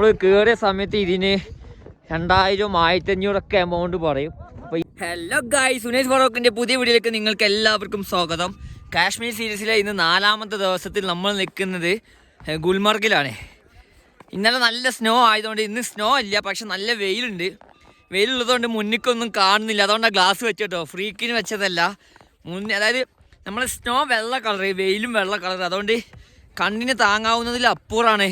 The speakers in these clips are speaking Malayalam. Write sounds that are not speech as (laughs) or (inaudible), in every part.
നമ്മൾ കയറിയ സമയത്ത് ഇതിന് രണ്ടായിരം ആയിരത്തി അഞ്ഞൂറൊക്കെ എമൗണ്ട് പറയും ഹലോ ഗായ് സുനേഷ് ഫറോക്കിന്റെ പുതിയ വീഡിയോയിലേക്ക് നിങ്ങൾക്ക് എല്ലാവർക്കും സ്വാഗതം. കാശ്മീർ സീരീസിലെ ഇന്ന് നാലാമത്തെ ദിവസത്തിൽ നമ്മൾ നിൽക്കുന്നത് ഗുൽമർഗിലാണ്. ഇന്നലെ നല്ല സ്നോ ആയതുകൊണ്ട് ഇന്ന് സ്നോ ഇല്ല പക്ഷെ നല്ല വെയിലുണ്ട്. വെയിലുള്ളതുകൊണ്ട് മുന്നിക്കൊന്നും കാണുന്നില്ല. അതുകൊണ്ടാണ് ഗ്ലാസ് വെച്ചിട്ടോ. ഫ്രീക്കിന് വെച്ചതല്ല. മുന്നേ അതായത് നമ്മൾ സ്നോ വെള്ള കളർ വെയിലും വെള്ള കളർ അതുകൊണ്ട് കണ്ണിന് താങ്ങാവുന്നതിൽ അപ്പുറമാണ്.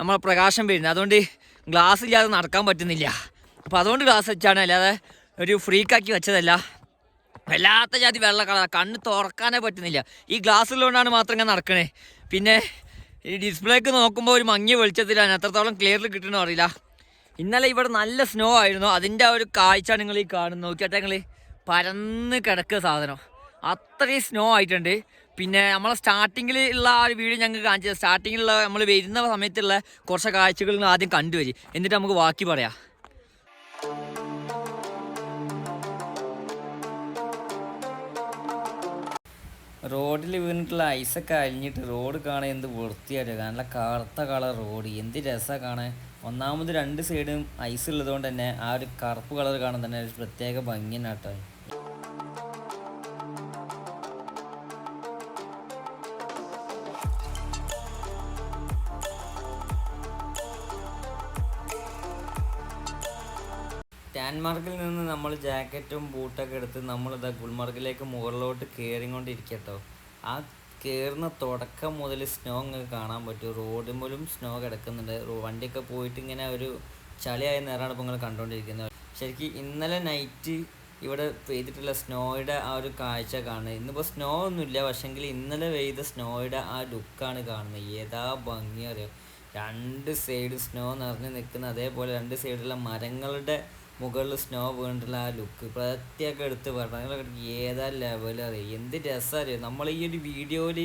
നമ്മളെ പ്രകാശം വരുന്നത്. അതുകൊണ്ട് ഗ്ലാസ് ഇല്ലാതെ നടക്കാൻ പറ്റുന്നില്ല. അപ്പോൾ അതുകൊണ്ട് ഗ്ലാസ് വെച്ചാണ്. അല്ലാതെ ഒരു ഫ്രീക്കാക്കി വെച്ചതല്ല. വല്ലാത്ത ജാതി വെള്ള കളർ കണ്ണ് തുറക്കാനേ പറ്റുന്നില്ല. ഈ ഗ്ലാസ് ഉള്ളതുകൊണ്ടാണ് മാത്രം ഇങ്ങനെ നടക്കണേ. പിന്നെ ഈ ഡിസ്പ്ലേക്ക് നോക്കുമ്പോൾ ഒരു മങ്ങിയ വെളിച്ചത്തിലാണ്. എത്രത്തോളം ക്ലിയറിൽ കിട്ടണോ അറിയില്ല. ഇന്നലെ ഇവിടെ നല്ല സ്നോ ആയിരുന്നു. അതിന്റെ ആ ഒരു കാഴ്ച നിങ്ങൾ ഈ കാണുന്നത്. നോക്കിയാട്ടെ നിങ്ങൾ പരന്ന് കിടക്കുക സാധനം. അത്രയും സ്നോ ആയിട്ടുണ്ട്. പിന്നെ നമ്മളെ സ്റ്റാർട്ടിങ്ങിൽ ഉള്ള ആ ഒരു വീഡിയോ ഞങ്ങൾക്ക് കാണിച്ചത്. സ്റ്റാർട്ടിങ്ങിലുള്ള നമ്മൾ വരുന്ന സമയത്തുള്ള കുറച്ച് കാഴ്ചകൾ ആദ്യം കണ്ടുവരി എന്നിട്ട് നമുക്ക് ബാക്കി പറയാം. റോഡിൽ വീണിട്ടുള്ള ഐസൊക്കെ അലിഞ്ഞിട്ട് റോഡ് കാണാൻ എന്ത് വൃത്തിയായിട്ട് നല്ല കറുത്ത കളർ റോഡ് എന്ത് രസമാണ് കാണാൻ. ഒന്നാമത് രണ്ട് സൈഡും ഐസ് ഉള്ളതുകൊണ്ട് തന്നെ ആ ഒരു കറുപ്പ് കളർ കാണാൻ തന്നെ ഒരു പ്രത്യേക ഭംഗിയാണ് കേട്ടോ. ടാൻമാർക്കിൽ നിന്ന് നമ്മൾ ജാക്കറ്റും ബൂട്ടൊക്കെ എടുത്ത് നമ്മൾ നമ്മളിതാ ഗുൽമാർഗിലേക്ക് മുകളിലോട്ട് കയറിക്കൊണ്ടിരിക്കട്ടോ ആ കയറുന്ന തുടക്കം മുതൽ സ്നോ അങ്ങ് കാണാൻ പറ്റും. റോഡ് മുതലും സ്നോ കിടക്കുന്നുണ്ട്. വണ്ടിയൊക്കെ പോയിട്ട് ഇങ്ങനെ ഒരു ചളിയായ നേരമാണ് ഇപ്പോൾ നിങ്ങൾ കണ്ടുകൊണ്ടിരിക്കുന്നത് ശരിക്കും ഇന്നലെ നൈറ്റ് ഇവിടെ പെയ്തിട്ടുള്ള സ്നോയുടെ ആ ഒരു കാഴ്ച കാണുന്നത്. ഇന്നിപ്പോൾ സ്നോ ഒന്നുമില്ല. പക്ഷെങ്കിൽ ഇന്നലെ പെയ്ത സ്നോയുടെ ആ ലുക്കാണ് കാണുന്നത്. ഏതാ ഭംഗി അറിയാം? രണ്ട് സൈഡ് സ്നോ നിറഞ്ഞ് നിൽക്കുന്ന അതേപോലെ രണ്ട് സൈഡിലുള്ള മരങ്ങളുടെ മുകളിൽ സ്നോ വീണിട്ടുള്ള ആ ലുക്ക് പ്രത്യേകം എടുത്ത് പറഞ്ഞാൽ ഏതാ ലെവൽ അറിയാം? എന്ത് രസം അറിയാം? നമ്മൾ ഈ ഒരു വീഡിയോയിൽ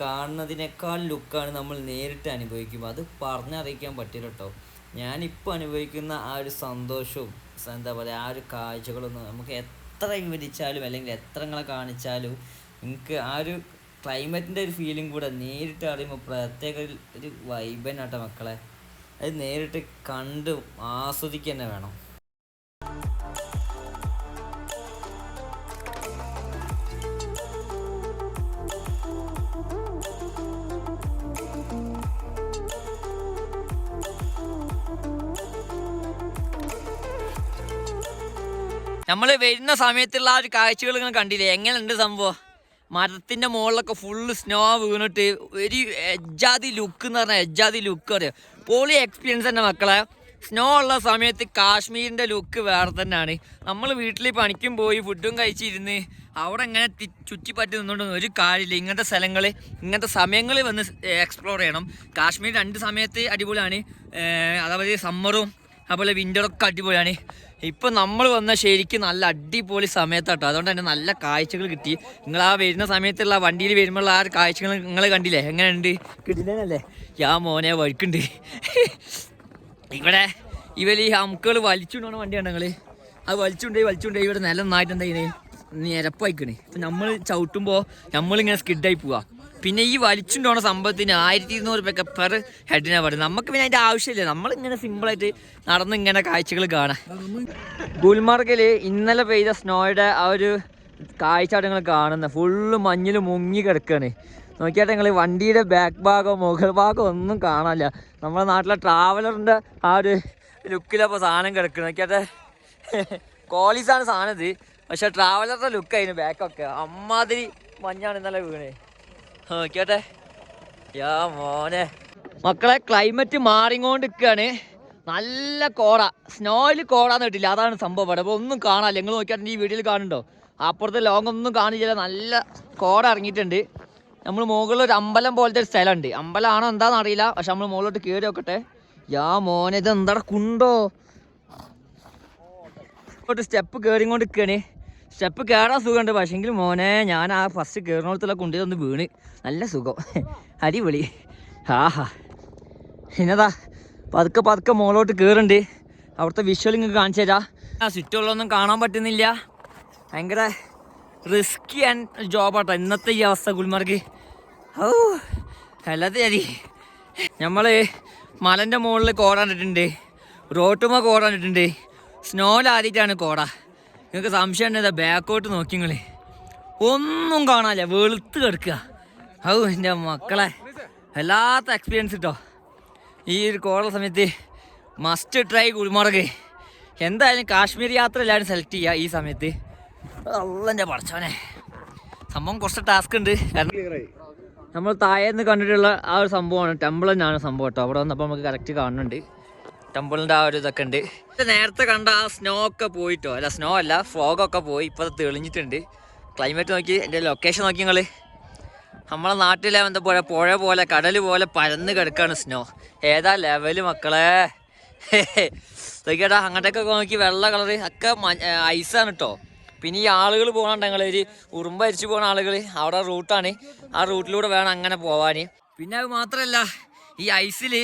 കാണുന്നതിനേക്കാൾ ലുക്കാണ് നമ്മൾ നേരിട്ട് അനുഭവിക്കുമ്പോൾ അത് പറഞ്ഞറിയിക്കാൻ പറ്റില്ല കേട്ടോ ഞാനിപ്പോൾ അനുഭവിക്കുന്ന ആ ഒരു സന്തോഷവും എന്താ പറയുക ആ ഒരു കാഴ്ചകളൊന്നും നമുക്ക് എത്ര വിവരിച്ചാലും അല്ലെങ്കിൽ എത്ര നിങ്ങളെ കാണിച്ചാലും നിങ്ങൾക്ക് ആ ഒരു ക്ലൈമറ്റിന്റെ ഒരു ഫീലിംഗ് കൂടെ നേരിട്ട് അറിയുമ്പോൾ പ്രത്യേക ഒരു- ഒരു വൈബനാട്ടോ മക്കളെ. അത് നേരിട്ട് കണ്ട് ആസ്വദിക്കുക തന്നെ വേണം. നമ്മൾ വരുന്ന സമയത്തുള്ള ആ ഒരു കാഴ്ചകൾ ഇങ്ങനെ കണ്ടില്ലേ? എങ്ങനെയുണ്ട് സംഭവം? മരത്തിന്റെ മുകളിലൊക്കെ ഫുള്ള് സ്നോ വീണിട്ട് ഒരു എജ്ജാതി ലുക്ക് എന്ന് പറഞ്ഞാൽ എജ്ജാതി ലുക്ക് അറിയാം? പോളി എക്സ്പീരിയൻസ് തന്നെ മക്കളെ. സ്നോ ഉള്ള സമയത്ത് കാശ്മീരിന്റെ ലുക്ക് വേറെ തന്നെയാണ്. നമ്മൾ വീട്ടിൽ പണിക്കും പോയി ഫുഡും കഴിച്ചിരുന്ന് അവിടെ ഇങ്ങനെ ചുറ്റിപ്പറ്റി നിന്നുകൊണ്ടൊന്നും ഒരു കാര്യമില്ല. ഇങ്ങനത്തെ സ്ഥലങ്ങൾ ഇങ്ങനത്തെ സമയങ്ങളിൽ വന്ന് എക്സ്പ്ലോർ ചെയ്യണം. കാശ്മീർ രണ്ട് സമയത്ത് അടിപൊളിയാണ്. അതായത് സമ്മറും അതുപോലെ വിന്ററൊക്കെ അടിപൊളിയാണ്. ഇപ്പം നമ്മൾ വന്ന ശരിക്കും നല്ല അടിപൊളി സമയത്താട്ടോ. അതുകൊണ്ട് തന്നെ നല്ല കാഴ്ചകൾ കിട്ടി. നിങ്ങൾ ആ വരുന്ന സമയത്തുള്ള വണ്ടിയിൽ വരുമ്പോഴുള്ള ആ കാഴ്ചകൾ നിങ്ങൾ കണ്ടില്ലേ? എങ്ങനെയുണ്ട്? കിട്ടില്ലേ യാ മോനെ വഴുക്കുണ്ട്. ഇവിടെ ഇവർ ഈ അമുക്കുകൾ വലിച്ചുകൊണ്ടാണ് വണ്ടിയാണ് ഞങ്ങൾ അത് വലിച്ചുകൊണ്ടേ വലിച്ചുകൊണ്ടേ ഇവിടെ നിലം നന്നായിട്ട് നിരപ്പായിക്കണേ അപ്പം നമ്മൾ ചവിട്ടുമ്പോൾ നമ്മളിങ്ങനെ സ്കിഡായി പോവാ. പിന്നെ ഈ വലിച്ചുകൊണ്ടുപോണ സംഭവത്തിന് ആയിരത്തി ഇരുന്നൂറ് രൂപയൊക്കെ പെർ ഹെഡിനാ പറയുന്നത് നമുക്ക് പിന്നെ അതിന്റെ ആവശ്യമില്ല. നമ്മൾ ഇങ്ങനെ സിമ്പിൾ ആയിട്ട് നടന്ന് ഇങ്ങനെ കാഴ്ചകൾ കാണാം. ഗുൽമാർഗിൽ ഇന്നലെ പെയ്ത സ്നോയുടെ ആ ഒരു കാഴ്ച നിങ്ങൾ കാണുന്നത്. ഫുള്ള് മഞ്ഞിൽ മുങ്ങി കിടക്കുകയാണ് നോക്കിയാട്ടെ നിങ്ങൾ വണ്ടിയുടെ ബാക്ക് ഭാഗം മുകൾ ഭാഗം ഒന്നും കാണാനില്ല. നമ്മുടെ നാട്ടിലെ ട്രാവലറിന്റെ ആ ഒരു ലുക്കിലപ്പോൾ സാധനം കിടക്കുന്നത് നോക്കിയാട്ടെ. കോളീസാണ് സാധനം ഇത്. പക്ഷെ ട്രാവലറിന്റെ ലുക്കായിരുന്നു ബാക്കൊക്കെ അമ്മാതിരി മഞ്ഞാണ് ഇന്നലെ വീണേ. നോക്കിയാട്ടെ? യാ മോനെ. മക്കളെ ക്ലൈമറ്റ് നിൽക്കുകയാണ് നല്ല കോട. സ്നോയിൽ കോടാന്ന് കിട്ടില്ല? അതാണ് സംഭവം ഇവിടെ. ഒന്നും കാണാനില്ല. നിങ്ങൾ നോക്കിയാൽ ഈ വീഡിയോയിൽ കാണുന്നുണ്ടോ? അപ്പുറത്തെ ലോങ് ഒന്നും കാണില്ല. നല്ല കോട ഇറങ്ങിയിട്ടുണ്ട്. നമ്മൾ മുകളിൽ ഒരു അമ്പലം പോലത്തെ ഒരു സ്ഥലമുണ്ട്. അമ്പലമാണോ എന്താണെന്ന് അറിയില്ല. പക്ഷെ നമ്മൾ മുകളിലോട്ട് കയറി നോക്കട്ടെ. യാ മോനെ ഇത് എന്താ കുണ്ടോ? ഇങ്ങോട്ട് സ്റ്റെപ്പ് കയറിക്കൊണ്ട് നിൽക്കുകയാണ് സ്റ്റെപ്പ് കയറാൻ സുഖമുണ്ട്. പക്ഷെങ്കിൽ മോനെ ഞാൻ ആ ഫസ്റ്റ് കേറണോടത്തുള്ള കുണ്ടിൽ ഒന്ന് വീണ്. നല്ല സുഖം. (laughs) അടിപൊളി. ആഹാ. പിന്നെതാ പതുക്കെ പതുക്കെ മോളോട്ട് കയറുണ്ട് അവിടുത്തെ വിഷ്വൽ നിങ്ങൾക്ക് കാണിച്ചു തരാം. ആ ചുറ്റുള്ളൊന്നും കാണാൻ പറ്റുന്നില്ല. ഭയങ്കര റിസ്കി ആൻഡ് ജോബാട്ടോ ഇന്നത്തെ ഈ അവസ്ഥ ഗുൽമർഗ്. ഓ അല്ലാതെ അരി നമ്മൾ മലന്റെ മുകളിൽ കോടാനിട്ടുണ്ട് റോട്ടുമ റോട്ടുമ്മ സ്നോ കണ്ടിട്ടുണ്ട്. സ്നോയിലാദ്യമായിട്ടാണ് കോട. നിങ്ങൾക്ക് സംശയം ഉണ്ടെങ്കിൽ ബാക്കോട്ട് നോക്കി നിങ്ങൾ. ഒന്നും കാണാനില്ല വെളുത്ത് കിടക്കുക. ഔ എന്റെ മക്കളെ. വല്ലാത്ത എക്സ്പീരിയൻസ് കിട്ടോ ഈ ഒരു കോട സമയത്ത് മസ്റ്റ് ട്രൈ ഗുൽമർഗ്. എന്തായാലും കാശ്മീർ യാത്ര എല്ലാവരും സെലക്ട് ചെയ്യുക ഈ സമയത്ത്. അള്ളന്റെ പഠിച്ചവനെ സംഭവം കുറച്ച് ടാസ്ക് ഉണ്ട്. കാരണം നമ്മൾ താഴേന്ന് കണ്ടിട്ടുള്ള ആ ഒരു സംഭവമാണ് ടെമ്പിൾ തന്നെയാണ് സംഭവം കേട്ടോ അവിടെ വന്നപ്പോൾ നമുക്ക് കറക്റ്റ് കാണുന്നുണ്ട് ടെമ്പിളിന്റെ ആ ഒരു ഇതൊക്കെ ഉണ്ട്. നേരത്തെ കണ്ട ആ സ്നോ ഒക്കെ പോയിട്ടോ. അല്ല സ്നോ അല്ല ഫോഗ് ഒക്കെ പോയി. ഇപ്പോൾ തെളിഞ്ഞിട്ടുണ്ട്. ക്ലൈമറ്റ് നോക്കി എന്റെ ലൊക്കേഷൻ നോക്കി നിങ്ങൾ നമ്മളെ നാട്ടിലെ എന്താ പുഴ പുഴ പോലെ കടൽ പോലെ പരന്ന് കിടക്കാണ് സ്നോ ഏതാ ലെവൽ മക്കളെ? നോക്കിയേട്ടാ അങ്ങോട്ടൊക്കെ നോക്കി വെള്ള കളറ് ഒക്കെ ഐസാണ് കേട്ടോ പിന്നെ ഈ ആളുകൾ പോകണ്ട ഞങ്ങൾ ഒരു ഉറുമ്പ് അരിച്ചു പോകുന്ന ആളുകൾ അവിടെ റൂട്ടാണ് ആ റൂട്ടിലൂടെ വേണം അങ്ങനെ പോവാൻ പിന്നെ അത് മാത്രമല്ല ഈ ഐസിൽ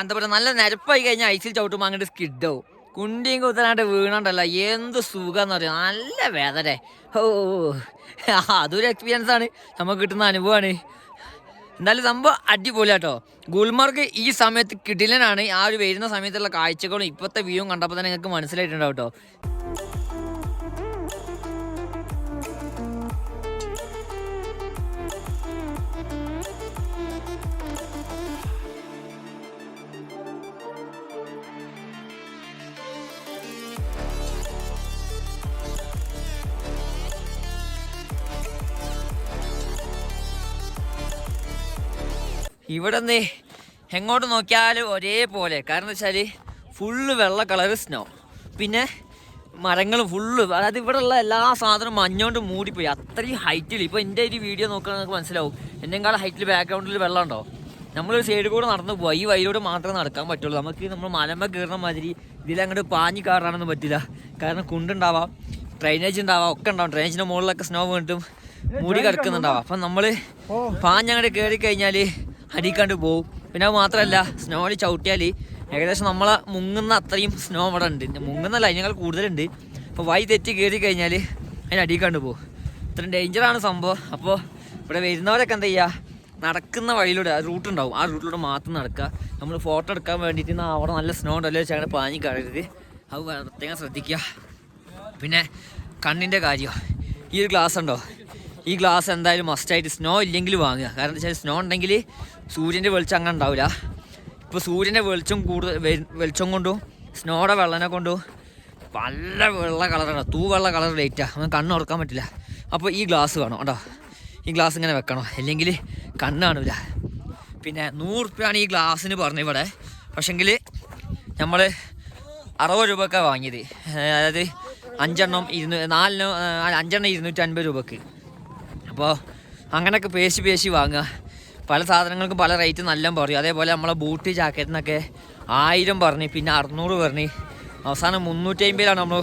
എന്താ പറയുക നല്ല നിരപ്പായി കഴിഞ്ഞാൽ ഐസിൽ ചവിട്ടുമ്പോൾ അങ്ങോട്ട് സ്കിഡാവും. കുണ്ടിയും കുത്തനായിട്ട് വീണണ്ടല്ല എന്ത് സുഖമെന്ന് പറയാം നല്ല വേദന ഓ അതൊരു എക്സ്പീരിയൻസ് ആണ്. നമുക്ക് കിട്ടുന്ന അനുഭവമാണ് എന്തായാലും സംഭവം അടിപൊളിയാട്ടോ. ഗുൽമർഗ് ഈ സമയത്ത് കിടിലനാണ്. ആ ഒരു വരുന്ന സമയത്തുള്ള കാഴ്ചകളും ഇപ്പോഴത്തെ വ്യൂവും കണ്ടപ്പോൾ തന്നെ നിങ്ങൾക്ക് മനസ്സിലായിട്ടുണ്ടാവും കേട്ടോ ഇവിടെ നിന്ന് എങ്ങോട്ട് നോക്കിയാലും ഒരേപോലെ. കാരണം വെച്ചാൽ ഫുള്ള് വെള്ള കളർ സ്നോ പിന്നെ മരങ്ങളും ഫുള്ള് അതായത് ഇവിടെ ഉള്ള എല്ലാ സാധനവും മഞ്ഞോണ്ട് മൂടിപ്പോയി. അത്രയും ഹൈറ്റിൽ ഇപ്പോൾ എന്റെ ഒരു വീഡിയോ നോക്കാൻ നിങ്ങൾക്ക് മനസ്സിലാവും. എന്തെങ്കിലും ഹൈറ്റിൽ ബാക്ക്ഗ്രൗണ്ടിൽ വെള്ളം ഉണ്ടോ നമ്മളൊരു സൈഡ് കൂടെ നടന്നു പോയി. ഈ വഴിയിലൂടെ മാത്രമേ നടക്കാൻ പറ്റുള്ളൂ. നമുക്ക് നമ്മൾ മലമ്പ കയറുന്ന മാതിരി ഇതിലങ്ങോട്ട് പാഞ്ഞു കയറാനൊന്നും പറ്റില്ല. കാരണം കുണ്ടുണ്ടാവാം ഡ്രൈനേജ് ഉണ്ടാവാം ഒക്കെ ഉണ്ടാവും. ഡ്രൈനേജിന്റെ മുകളിലൊക്കെ സ്നോ വീണ്ടും മൂടി കിടക്കുന്നുണ്ടാവാം. അപ്പം നമ്മൾ പാഞ്ഞങ്ങോട്ട് കയറി കഴിഞ്ഞാൽ അടിക്കാണ്ട് പോവും. പിന്നെ അത് മാത്രമല്ല സ്നോയിൽ ചവിട്ടിയാൽ ഏകദേശം നമ്മളെ മുങ്ങുന്ന അത്രയും സ്നോ അവിടെ ഉണ്ട്. മുങ്ങുന്നല്ല അതിനേക്കാൾ കൂടുതലുണ്ട്. അപ്പോൾ വൈ തെറ്റി കയറി കഴിഞ്ഞാൽ അതിന് അടിക്കാണ്ട് പോകും ഇത്രയും ഡേഞ്ചറാണ് സംഭവം. അപ്പോൾ ഇവിടെ വരുന്നവരൊക്കെ എന്താ ചെയ്യുക നടക്കുന്ന വഴിയിലൂടെ റൂട്ട് ഉണ്ടാവും. ആ റൂട്ടിലൂടെ മാത്രം നടക്കുക. നമ്മൾ ഫോട്ടോ എടുക്കാൻ വേണ്ടിയിട്ട് അവിടെ നല്ല സ്നോ ഉണ്ടല്ലോ വെച്ചാൽ അങ്ങനെ പാഞ്ഞി കഴുകരുത് അത് പ്രത്യേകം ശ്രദ്ധിക്കുക. പിന്നെ കണ്ണിന്റെ കാര്യം. ഈ ഒരു ഗ്ലാസ് ഉണ്ടോ? ഈ ഗ്ലാസ് എന്തായാലും മസ്റ്റായിട്ട് സ്നോ ഇല്ലെങ്കിൽ വാങ്ങുക. കാരണം എന്താ വെച്ചാൽ സ്നോ ഉണ്ടെങ്കിൽ സൂര്യന്റെ വെളിച്ചം അങ്ങനെ ഉണ്ടാവില്ല ഇപ്പോൾ സൂര്യന്റെ വെളിച്ചം കൂടുതൽ വെളിച്ചം കൊണ്ടും സ്നോയുടെ വെള്ളനെ കൊണ്ടും നല്ല വെള്ള കളറാണ് തൂ വെള്ള കളർ ലൈറ്റാണ് നമുക്ക് കണ്ണ് ഉറക്കാൻ പറ്റില്ല. അപ്പോൾ ഈ ഗ്ലാസ് വേണം കേട്ടോ. ഈ ഗ്ലാസ് ഇങ്ങനെ വെക്കണം. അല്ലെങ്കിൽ കണ്ണ് കാണില്ല പിന്നെ നൂറ് റുപ്യാണ് ഈ ഗ്ലാസ്സിന് പറഞ്ഞത് ഇവിടെ. പക്ഷെങ്കിൽ നമ്മൾ അറുപത് രൂപക്കാണ് വാങ്ങിയത്. അതായത് അഞ്ചെണ്ണം ഇരുന്നൂ നാലിന് അഞ്ചെണ്ണം ഇരുന്നൂറ്റി അൻപത് രൂപക്ക്. അപ്പോൾ അങ്ങനെയൊക്കെ പേശി പേശി വാങ്ങുക. പല സാധനങ്ങൾക്കും പല റേറ്റ് നല്ല പറയും. അതേപോലെ നമ്മളെ ബൂട്ട് ജാക്കറ്റിനൊക്കെ ആയിരം പറഞ്ഞു പിന്നെ അറുന്നൂറ് പറഞ്ഞു. അവസാനം മുന്നൂറ്റി അമ്പതിലാണ് നമ്മൾ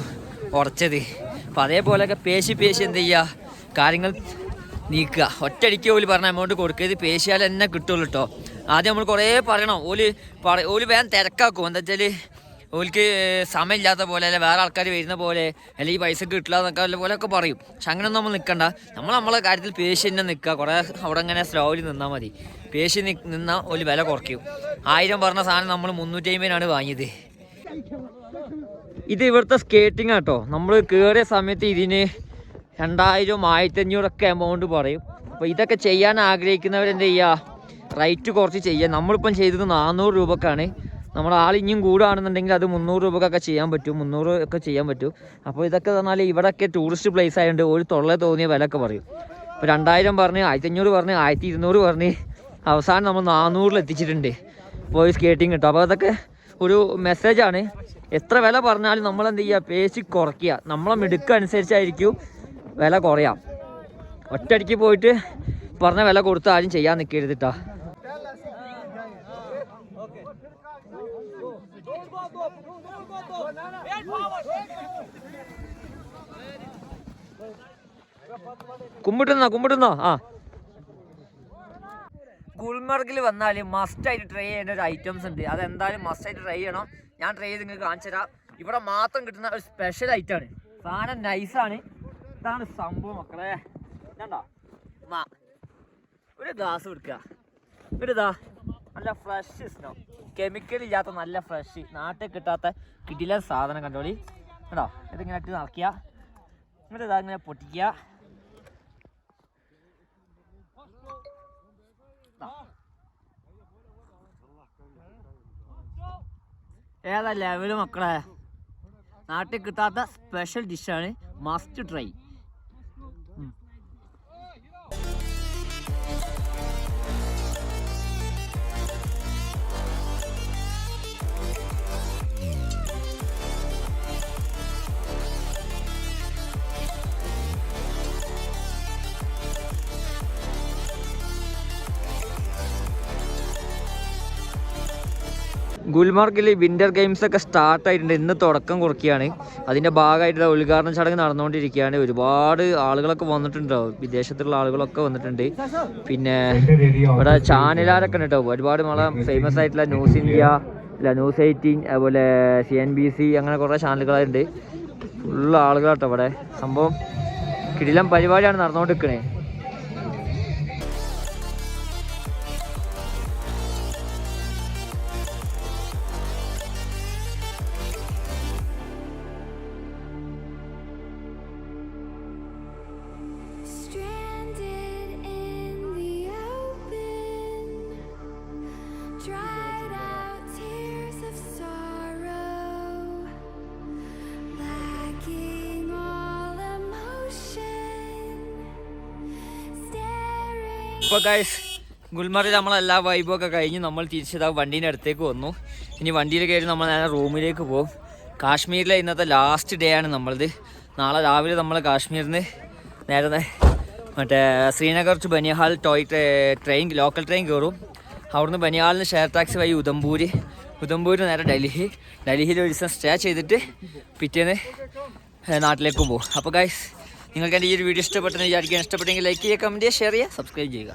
ഉറച്ചത്. അപ്പോൾ അതേപോലെയൊക്കെ പേശി പേശി എന്ത് ചെയ്യുക? കാര്യങ്ങൾ നീക്കുക. ഒറ്റയടിക്ക് ഓൽ പറഞ്ഞ എമൗണ്ട് കൊടുക്കരുത്. പേശിയാൽ തന്നെ കിട്ടുള്ളൂ കേട്ടോ ആദ്യം നമ്മൾ കുറേ പറയണം. ഓൽ പറ ഓൽ വേഗം തിരക്കാക്കും. എന്താ വെച്ചാൽ ഓൽക്ക് സമയമില്ലാത്ത പോലെ അല്ലെ വേറെ ആൾക്കാർ വരുന്ന പോലെ അല്ലെങ്കിൽ പൈസ കിട്ടില്ല എന്നൊക്കെ അല്ല പോലെയൊക്കെ പറയും. പക്ഷെ അങ്ങനെ നമ്മൾ നിൽക്കണ്ട നമ്മൾ നമ്മളെ കാര്യത്തിൽ പേശി തന്നെ നിൽക്കുക. കുറേ അവിടെ ഇങ്ങനെ സ്ലോയിൽ നിന്നാൽ മതി. നി നിന്നാൽ ഒരു വില കുറയ്ക്കും. ആയിരം പറഞ്ഞ സാധനം നമ്മൾ മുന്നൂറ്റി അമ്പതിനാണ് വാങ്ങിയത്. ഇത് ഇവിടുത്തെ സ്കേറ്റിംഗ് ആട്ടോ. നമ്മൾ കയറിയ സമയത്ത് ഇതിന് രണ്ടായിരം ആയിരത്തി അഞ്ഞൂറൊക്കെ എമൗണ്ട് പറയും. അപ്പോൾ ഇതൊക്കെ ചെയ്യാൻ ആഗ്രഹിക്കുന്നവരെന്ത് ചെയ്യുക? റൈറ്റ് കുറച്ച് ചെയ്യുക. നമ്മളിപ്പം ചെയ്തത് നാനൂറ് രൂപക്കാണ്. നമ്മൾ ആൾ ഇനിയും കൂടുകയാണെന്നുണ്ടെങ്കിൽ അത് മുന്നൂറ് രൂപക്കൊക്കെ ചെയ്യാൻ പറ്റും. മുന്നൂറ് ഒക്കെ ചെയ്യാൻ പറ്റും. അപ്പോൾ ഇതൊക്കെ പറഞ്ഞാൽ ഇവിടെയൊക്കെ ടൂറിസ്റ്റ് പ്ലേസ് ആയതുകൊണ്ട് ഒരു തൊള്ള തോന്നിയ വില ഒക്കെ പറയും. ഇപ്പോൾ രണ്ടായിരം പറഞ്ഞ് ആയിരത്തി അഞ്ഞൂറ് പറഞ്ഞ് ആയിരത്തി ഇരുന്നൂറ് പറഞ്ഞ് അവസാനം നമ്മൾ നാനൂറിൽ എത്തിച്ചിട്ടുണ്ട്. പോയി സ്കേറ്റിംഗ് കിട്ടും. അപ്പോൾ അതൊക്കെ ഒരു മെസ്സേജാണ് എത്ര വില പറഞ്ഞാലും നമ്മൾ എന്ത് ചെയ്യുക പേശി കുറയ്ക്കുക. നമ്മളെ മിടുക്കനുസരിച്ചായിരിക്കും വില കുറയാം. ഒറ്റയടിക്ക് പോയിട്ട് പറഞ്ഞ വില കൊടുത്ത് ആരും ചെയ്യാൻ നിൽക്കരുത് കേട്ടോ കുമ്പിട്ടുന്നോ കുമ്പിട്ടുന്നോ? ആ. ഗുൽമർഗിൽ വന്നാൽ മസ്റ്റായിട്ട് ട്രൈ ചെയ്യേണ്ട ഒരു ഐറ്റംസ് ഉണ്ട്. അതെന്തായാലും മസ്റ്റായിട്ട് ട്രൈ ചെയ്യണം. ഞാൻ ട്രൈ ചെയ്ത് നിങ്ങൾക്ക് കാണിച്ചു തരാം. ഇവിടെ മാത്രം കിട്ടുന്ന ഒരു സ്പെഷ്യൽ ഐറ്റമാണ് സാധനം നൈസാണ് ഇതാണ് സംഭവം മക്കളെ. കണ്ടോ ഒരു ഗ്ലാസ് കൊടുക്കുക. ഒരു ഇതാ. നല്ല ഫ്രഷ് സ്നോ കെമിക്കൽ ഇല്ലാത്ത നല്ല ഫ്രഷ് നാട്ടിൽ കിട്ടാത്ത കിടില സാധനം കണ്ടോളി. കേട്ടോ ഇതിങ്ങനെ ഇട്ട് നടക്കുക. എന്നിട്ട് ഇതാ ഇങ്ങനെ പൊട്ടിക്കുക. ഏതാ ലെവൽ മക്കളെ? നാട്ടിൽ കിട്ടാത്ത സ്പെഷ്യൽ ഡിഷാണ് മസ്റ്റ് ട്രൈ ഗുൽമാർഗിൽ വിന്റർ ഗെയിംസ് ഒക്കെ സ്റ്റാർട്ട് ആയിട്ടുണ്ട്. ഇന്ന് തുടക്കം കുറിക്കുകയാണ്. അതിന്റെ ഭാഗമായിട്ടുള്ള ഉദ്ഘാടന ചടങ്ങ് നടന്നുകൊണ്ടിരിക്കുകയാണ്. ഒരുപാട് ആളുകളൊക്കെ വന്നിട്ടുണ്ടാവും വിദേശത്തുള്ള ആളുകളൊക്കെ വന്നിട്ടുണ്ട്. പിന്നെ ഇവിടെ ചാനലാരൊക്കെ ഉണ്ട് കേട്ടോ ഒരുപാട് നമ്മളെ ഫേമസ് ആയിട്ടുള്ള ന്യൂസ് ഇന്ത്യ അല്ല ന്യൂസ് എയ്റ്റീൻ അതുപോലെ സി എൻ ബി സി അങ്ങനെ കുറേ ചാനലുകളുണ്ട് ഫുള്ള് ആളുകളാട്ടോ ഇവിടെ. സംഭവം കിടിലം പരിപാടിയാണ് നടന്നുകൊണ്ടിരിക്കണേ. ഇപ്പോൾ ഗൈസ് ഗുൽമർഗിൽ നമ്മളെല്ലാ വൈബും ഒക്കെ കഴിഞ്ഞ് നമ്മൾ തിരിച്ചതാ വണ്ടീന്റെ അടുത്തേക്ക് വന്നു. ഇനി വണ്ടിയിൽ കയറി നമ്മൾ നേരെ റൂമിലേക്ക് പോകും. കാശ്മീരിലെ ഇന്നത്തെ ലാസ്റ്റ് ഡേ ആണ് നമ്മളത്. നാളെ രാവിലെ നമ്മൾ കാശ്മീരിൽ നിന്ന് നേരെ മറ്റേ ശ്രീനഗർ ടു ബനിഹാൽ ടോയ് ട്രെ- ട്രെയിൻ ലോക്കൽ ട്രെയിൻ കയറും. അവിടുന്ന് ബനിയാളിന് ഷെയർ ടാക്സി വഴി ഉദംപൂർ ഉദംപൂര് നേരെ ഡൽഹി. ഡൽഹിയിൽ ഒരു ദിവസം സ്റ്റേ ചെയ്തിട്ട് പിറ്റേന്ന് നാട്ടിലേക്ക് പോകും അപ്പോൾ ഗൈസ് നിങ്ങൾക്ക് എന്റെ ഈ ഒരു വീഡിയോ ഇഷ്ടപ്പെട്ടെന്ന് വിചാരിക്കാൻ ഇഷ്ടപ്പെട്ടെങ്കിൽ ലൈക്ക് ചെയ്യുക കമന്റ് ചെയ്യുക ഷെയർ ചെയ്യുക സബ്സ്ക്രൈബ് ചെയ്യുക.